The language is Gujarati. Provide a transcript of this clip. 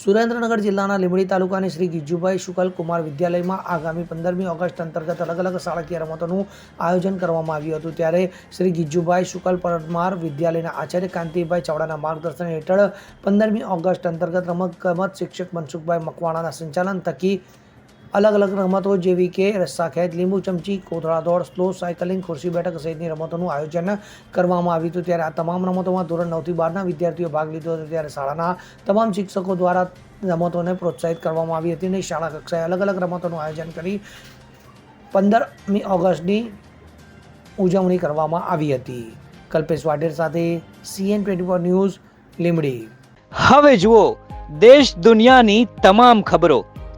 સુરેન્દ્રનગર જિલ્લાના લીંબડી તાલુકાની શ્રી ગીજુભાઈ શુકલ કુમાર વિદ્યાલયમાં આગામી પંદરમી ઓગસ્ટ અંતર્ગત અલગ અલગ શાળાકીય રમતોનું આયોજન કરવામાં આવ્યું હતું. ત્યારે શ્રી ગીજુભાઈ શુકલ પરમાર વિદ્યાલયના આચાર્ય કાંતિભાઈ ચાવડાના માર્ગદર્શન હેઠળ પંદરમી ઓગસ્ટ અંતર્ગત રમત ગમત શિક્ષક મનસુખભાઈ મકવાણાના સંચાલન થકી અલગ અલગ રમતો જેવી કે રસ્સા ખેત લીંબુ ચમચી, કોથળા દોડ, સ્લો સાયકલિંગ, ખુરશી બેઠક સહિતની રમતોનું આયોજન કરવામાં આવ્યું હતું. ત્યારે આ તમામ રમતોમાં ધોરણ નવથી બારના વિદ્યાર્થીઓ ભાગ લીધો હતો. ત્યારે શાળાના તમામ શિક્ષકો દ્વારા રમતોને પ્રોત્સાહિત કરવામાં આવી હતી અને શાળા કક્ષાએ અલગ અલગ રમતોનું આયોજન કરી પંદરમી ઓગસ્ટની ઉજવણી કરવામાં આવી હતી. કલ્પેશ વાઢેર સાથે CN twenty four news Limdi હવે જુઓ, દેશ દુનિયાની તમામ ખબરો